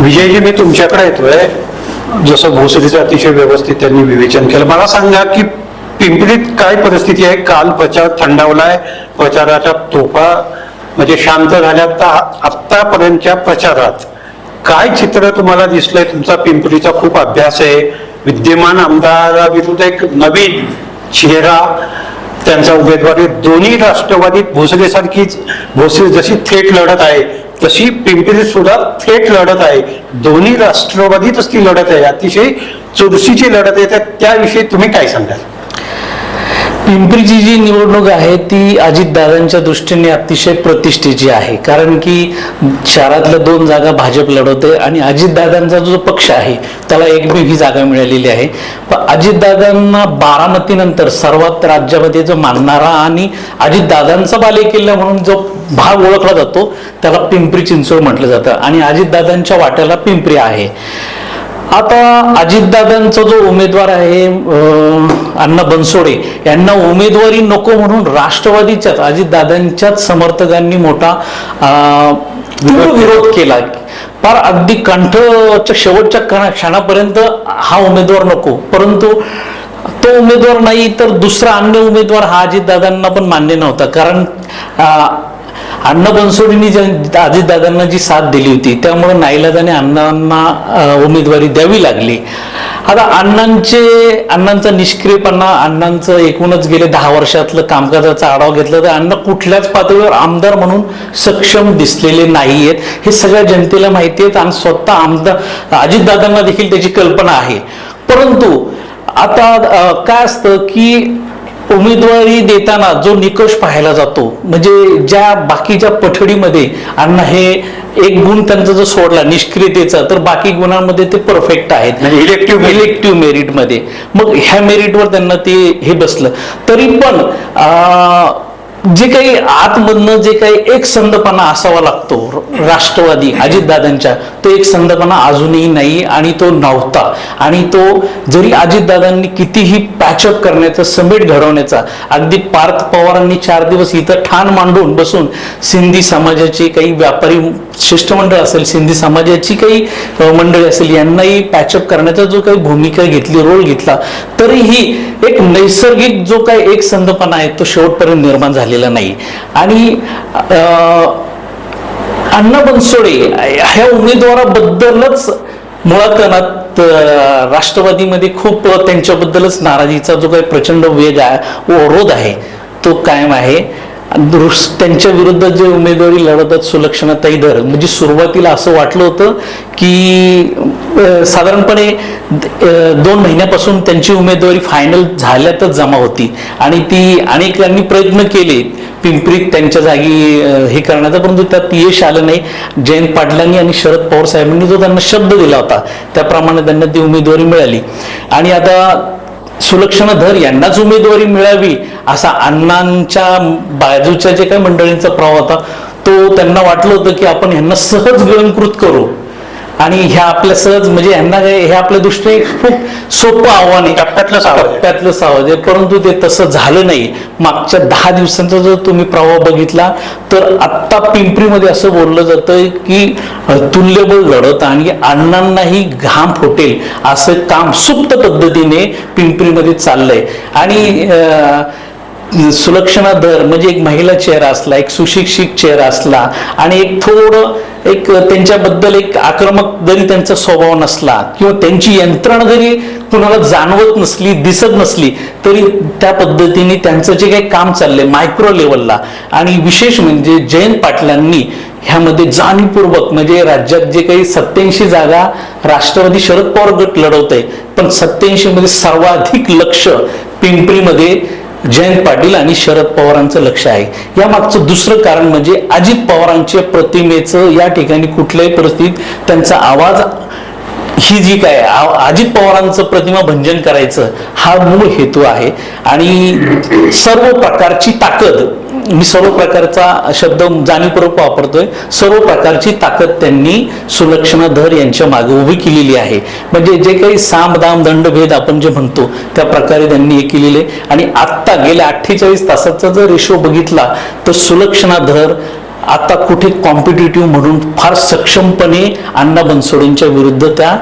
विजयजी मी तुमच्याकडे येतोय. जसं भोसरीचं अतिशय व्यवस्थित त्यांनी विवेचन केलं. मला सांगा की पिंपरीत काय परिस्थिती आहे? काल प्रचार थंडावलाय. प्रचाराच्या तोफा म्हणजे शांत झाल्या तर आत्तापर्यंतच्या प्रचारात काय चित्र तुम्हाला दिसलंय? तुमचा पिंपरीचा खूप अभ्यास आहे. विद्यमान आमदाराविरुद्ध एक नवीन चेहरा त्यांचा उमेदवारी. दोन्ही राष्ट्रवादीत भोसलेसारखीच भोसले जशी थेट लढत आहे तशी पिंपरी सुद्धा थेट लढत आहे. दोन्ही राष्ट्रवादीतच ती लढत आहे. अतिशय चुरशीची लढत आहे. तर त्याविषयी तुम्ही काय सांगाल? पिंपरीची जी निवडणूक आहे ती अजितदादांच्या दृष्टीने अतिशय प्रतिष्ठेची आहे. कारण की शहरातल्या दोन जागा भाजप लढवते आणि अजितदादांचा जो पक्ष आहे त्याला एकमेव ही जागा मिळालेली आहे. पण अजितदादांना बारामतीनंतर सर्वात राज्यामध्ये जो मानणारा आणि अजितदादांचा बालेकिल्ला म्हणून जो भाग ओळखला जातो त्याला पिंपरी चिंचवड म्हटलं जातं. आणि अजितदादांच्या वाट्याला पिंपरी आहे. आता अजितदादांचा जो उमेदवार आहे अण्णा बनसोडे यांना उमेदवारी नको म्हणून राष्ट्रवादीच्याच अजितदादांच्याच समर्थकांनी मोठा विरोध केला. फार अगदी कंठच्या शेवटच्या कणा- क्षणापर्यंत हा उमेदवार नको. परंतु तो उमेदवार नाही तर दुसरा अन्य उमेदवार हा अजितदादांना पण मान्य नव्हता. कारण अण्णा बनसोडींनी ज्या- अजितदादांना जी साथ दिली होती त्यामुळे नाईलाजाने अण्णांना उमेदवारी द्यावी लागली. आता अण्णांचे अण्णांचा निष्क्रियपणा अण्णांचं एकूणच गेले दहा वर्षातलं कामकाजाचा आढावा घेतला तर अण्णा कुठल्याच पातळीवर आमदार म्हणून सक्षम दिसलेले नाही आहेत हे सगळ्या जनतेला माहिती आहेत आणि स्वतः आमदार अजितदादांना देखील त्याची कल्पना आहे. परंतु आता काय असतं की उमेदवारी देताना जो निकष पाहायला जातो म्हणजे ज्या बाकीच्या पठडीमध्ये अण्णा हे एक गुण त्यांचा जर सोडला निष्क्रियतेचा तर बाकी गुणांमध्ये ते परफेक्ट आहेत. म्हणजे इलेक्टिव्ह इलेक्टिव्ह मेरिटमध्ये मग ह्या मेरिटवर त्यांना ते हे बसलं. तरी पण जे काही आतमधनं जे काही एक संदपणा असावा लागतो राष्ट्रवादी अजितदादांच्या तो एक संदपणा अजूनही नाही आणि तो नव्हता. आणि तो जरी अजितदादांनी कितीही पॅचअप करण्याचा समेट घडवण्याचा अगदी पार्थ पवारांनी चार दिवस इथं ठाण मांडून बसून सिंधी समाजाचे काही व्यापारी शिष्टमंडळ असेल सिंधी समाजाची काही मंडळी असेल यांनाही पॅचअप करण्याचा जो काही भूमिका घेतली रोल घेतला तरीही एक नैसर्गिक जो काही एक संदपणा आहे तो शेवटपर्यंत निर्माण झालेला नाही. आणि अण्णा बनसोडे ह्या उमेदवाराबद्दलच मुळात ना राष्ट्रवादीमध्ये खूप त्यांच्याबद्दलच नाराजीचा जो काही प्रचंड वेग आहे विरोध आहे तो कायम आहे. दुरुस- त्यांच्या विरुद्ध जे उमेदवारी लढतात सुलक्षणाताई धर म्हणजे सुरुवातीला असं वाटलं होतं की साधारणपणे दोन महिन्यापासून त्यांची उमेदवारी फायनल झाल्यातच जमा होती. आणि ती अनेकांनी प्रयत्न केले. पिंपरीत त्यांच्या जागी हे करण्याचा परंतु त्यात यश आलं नाही. जयंत पाटलांनी आणि शरद पवार साहेबांनी जो त्यांना शब्द दिला होता त्याप्रमाणे त्यांना ती उमेदवारी मिळाली. आणि आता सुलक्षणा धर यांनाच उमेदवारी मिळावी असा अण्णांच्या बाजूच्या जे काही मंडळींचा प्रभाव होता तो त्यांना वाटलं होतं की आपण ह्यांना सहज गिळंकृत करू. आणि ह्या आपल्या सहज म्हणजे ह्यांना काय- हे आपल्या दृष्टीने एक खूप सोपं आव्हान आहे. टप्प्यातलं. टप्प्यातलं सावध आहे. परंतु ते तसं झालं नाही. मागच्या दहा दिवसांचा जर तुम्ही प्रवाह बघितला तर आत्ता पिंपरीमध्ये असं बोललं जातं की तुल्यबळ लढत आणि अण्णांनाही घाम फुटेल असं काम सुप्त पद्धतीने पिंपरीमध्ये चाललंय. आणि सुलक्षणा दर म्हणजे एक महिला चेहरा असला एक सुशिक्षित चेहरा असला आणि एक थोडं एक त्यांच्याबद्दल एक आक्रमक जरी त्यांचा स्वभाव नसला किंवा त्यांची यंत्रणा जरी कुणाला जाणवत नसली दिसत नसली तरी त्या पद्धतीने त्यांचं जे काही काम चाललंय मायक्रो लेवलला आणि विशेष म्हणजे जयंत पाटलांनी ह्यामध्ये जाणीवपूर्वक म्हणजे राज्यात जे काही सत्याऐंशी जागा राष्ट्रवादी शरद पवार गट लढवत आहे पण सत्याऐंशी मध्ये सर्वाधिक लक्ष पिंपरीमध्ये जयंत पाटील आणि शरद पवारांचं लक्ष आहे. या मागचं दुसरं कारण म्हणजे अजित पवारांच्या प्रतिमेचं या ठिकाणी कुठल्याही परिस्थितीत त्यांचा आवाज ही जी काय आ- अजित पवारांचं प्रतिमा भंजन करायचं हा मूळ हेतू आहे. आणि सर्व प्रकारची ताकद मी सर्व प्रकारचा शब्द जाणीवपूर्वक वापरतोय सर्व प्रकारची ताकद त्यांनी सुलक्षणा धर यांच्या मागे उभी केलेली आहे. म्हणजे जे काही साम दाम दंडभेद आपण जे म्हणतो त्या प्रकारे त्यांनी हे केलेले. आहे. आणि आता गेल्या अठ्ठेचाळीस तासाचा जर रेशो बघितला तर सुलक्षणा धर आता कुठे कॉम्पिटेटिव्ह म्हणून फार सक्षमपणे अण्णा बनसोडेंच्या विरुद्ध त्या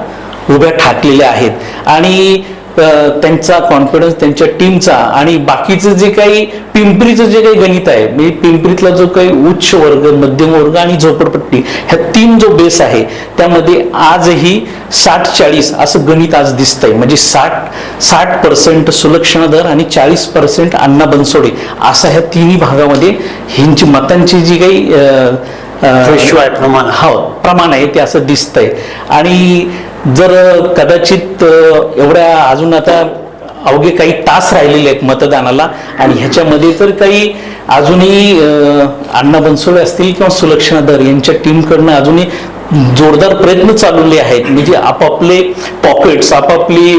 उभ्या ठाकलेल्या आहेत. आणि त्यांचा कॉन्फिडन्स त्यांच्या टीमचा आणि बाकीचं जे काही पिंपरीचं जे काही गणित आहे म्हणजे पिंपरीतला जो काही उच्च वर्ग मध्यम वर्ग आणि झोपडपट्टी ह्या तीन जो बेस आहे त्यामध्ये आजही साठ चाळीस असं गणित आज दिसतंय. म्हणजे साठ साठ पर्सेंट सुलक्षण दर आणि चाळीस पर्सेंट अण्णा बनसोडे असा ह्या तिन्ही भागामध्ये ह्यांची मतांची जी काही आहे, प्रमाण. हो प्रमाण आहे ते असं दिसतंय आणि जर कदाचित एवढ्या अजून आता अवघे काही तास राहिलेले आहेत मतदानाला आणि ह्याच्यामध्ये तर काही अजूनही अण्णा बनसोडे असतील किंवा सुलक्षणा दर यांच्या टीमकडनं अजूनही जोरदार प्रयत्न चालवले आहेत म्हणजे आपापले पॉकेट्स आपापली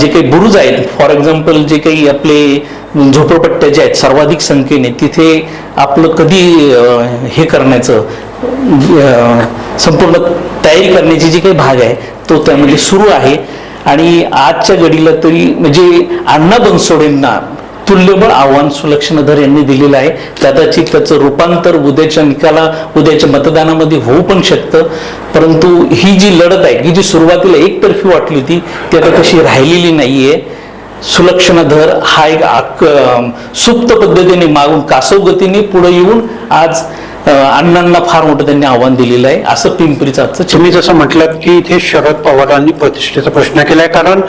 जे काही बुरुज आहेत फॉर एक्झाम्पल जे काही आपले झोपडपट्ट्या जे आहेत सर्वाधिक संख्येने तिथे आपलं कधी हे करण्याचं संपूर्ण तयारी करण्याची जी काही भाग आहे तो त्यामध्ये सुरू आहे. आणि आजच्या घडीला तरी म्हणजे अण्णा बनसोडेंना तुल्यबळ आव्हान सुलक्षणधर यांनी दिलेलं आहे. कदाचित त्याचं रूपांतर उद्याच्या निकाला उद्याच्या मतदानामध्ये होऊ पण शकतं. परंतु ही जी लढत आहे की जी सुरुवातीला एकतर्फी वाटली होती ती आता तशी राहिलेली नाहीये. सुलक्षण धर हा एक सुप्त पद्धतीने मागून कासव गतीने पुढे येऊन आज अण्णांना फार मोठं त्यांनी आव्हान दिलेलं आहे. असं पिंपरीचं आजचं तुम्ही जसं म्हटलं की इथे शरद पवारांनी प्रतिष्ठेचा प्रश्न केलाय कारण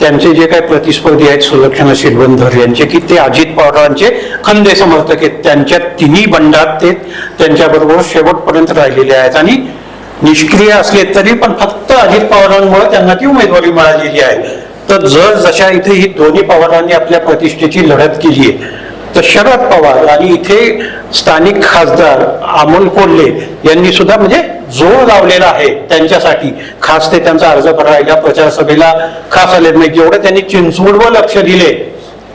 त्यांचे जे काही प्रतिस्पर्धी आहेत सुलक्षणा शिरबंधर यांचे की ते अजित पवारांचे खंदे समर्थक आहेत. त्यांच्या तिन्ही बंडात ते त्यांच्याबरोबर शेवटपर्यंत राहिलेले आहेत. आणि निष्क्रिय असले तरी पण फक्त अजित पवारांमुळे त्यांना ती उमेदवारी मिळालेली आहे. तर जर जशा इथे ही दोन्ही पवारांनी आपल्या प्रतिष्ठेची लढत केली आहे तर शरद पवार आणि इथे स्थानिक खासदार अमोल कोल्हे यांनी सुद्धा म्हणजे जोर लावलेला आहे त्यांच्यासाठी. खास ते त्यांचा अर्ज भरायला प्रचार सभेला खास आले नाही. जेवढं त्यांनी चिंचवडवर लक्ष दिले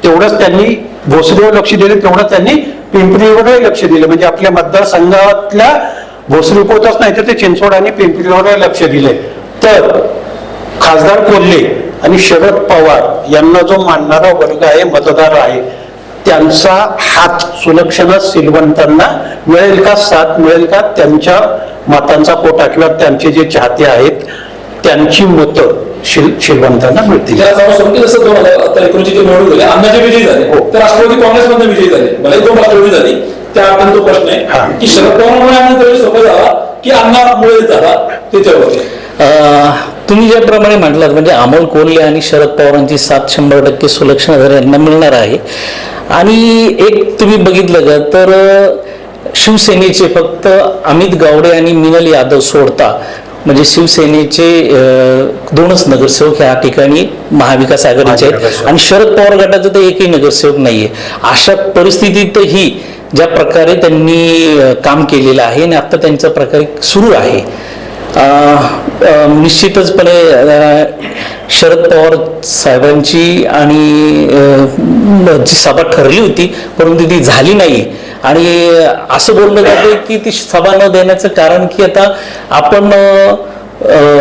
तेवढंच त्यांनी भोसरीवर लक्ष दिले तेवढंच त्यांनी पिंपरीवरही लक्ष दिले. म्हणजे आपल्या मतदारसंघातल्या भोसरी पोतच नाही तर ते चिंचवड आणि पिंपरीवर लक्ष दिले. तर खासदार कोल्हे आणि शरद पवार यांना जो मानणारा वर्ग आहे मतदार आहे त्यांचा हात सुलक्षणा सिलवंतांना मिळेल का? साथ मिळेल का? त्यांच्या मतांचा कोटा किंवा त्यांचे जे चाहते आहेत त्यांची मतं शिल शिलवंतांना मिळतील. झाले झाले. हो. तर राष्ट्रवादी काँग्रेसमधून विजयी झाले. भले दोन राष्ट्रवादी झाली. त्या आपण तो प्रश्न हा. आहे की शरद पवारमुळे अण्णा सोपं झाला की अण्णामुळे झाला त्याच्यावरती अं, तुम्ही ज्याप्रमाणे म्हटलात म्हणजे अमोल कोल्हे आणि शरद पवारांची साथ शंभर टक्के सुलक्षणा धर यांना मिळणार आहे. आणि एक तुम्ही बघितलं का तर शिवसेनेचे फक्त अमित गावडे आणि मिनल यादव सोडता. म्हणजे शिवसेनेचे दोनच नगरसेवक ह्या ठिकाणी महाविकास आघाडीचे आहेत. आणि शरद पवार गटाचं तर एकही नगरसेवक नाहीये. अशा परिस्थितीतही ज्या प्रकारे त्यांनी काम केलेलं आहे आणि आता त्यांचा प्रकारे सुरू आहे. निश्चितचपणे शरद पवार साहेबांची आणि जी सभा ठरली होती परंतु ती झाली नाही. आणि असं बोललं जातं की ती सभा न देण्याचं कारण की आता आपण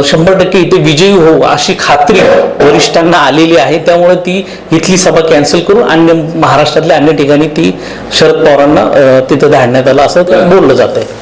शंभर टक्के इथे विजयी होऊ अशी खात्री वरिष्ठांना आलेली आहे. त्यामुळे ती इथली सभा कॅन्सल करून अन्य महाराष्ट्रातल्या अन्य ठिकाणी ती शरद पवारांना तिथं धाडण्यात आलं असं बोललं जात आहे